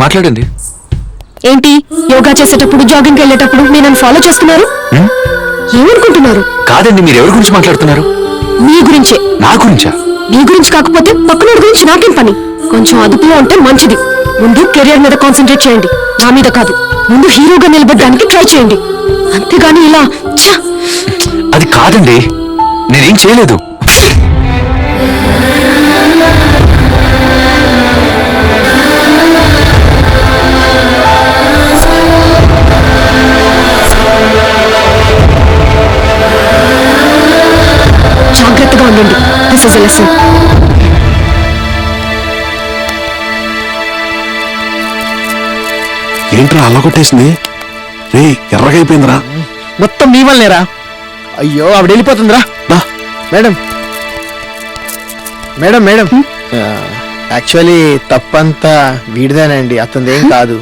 మాట్లాడండి ఏంటి? యోగా చేసేటప్పుడు జాగింగ్ వెళ్ళేటప్పుడు నన్ను ఫాలో చేస్తున్నారు? ఏమనుకుంటున్నారు? కాదండి మీరు ఎవరి గురించి మాట్లాడుతున్నారు? మీ గురించే. నా గురించా? మీ గురించి కాకపోతే పక్కనోడి గురించి నాకేం పని? కొంచెం అదుపులో ఉంటే మంచిది. ముందు కెరియర్ మీద కాన్సన్ట్రేట్ చేయండి. నా మీద కాదు. ముందు హీరోగా నిలబడడానికి ట్రై చేయండి. అంతేగాని ఇలా ఛ! అది కాదండి. నేనేం చేయలేదు. ఉండండి దిస్ ఇస్ లెసన్ ఏంట్రా అలా కొట్టేసింది రే ఎర్రగైపోయిందిరా. మొత్తం మీ వల్లనేరా అయ్యో ఆవిడ వెళ్ళిపోతుందిరా. దా మేడం. Madam madam. యాక్చువల్లీ తప్పంతా వీడిదేనండి. అతనిదేం కాదు.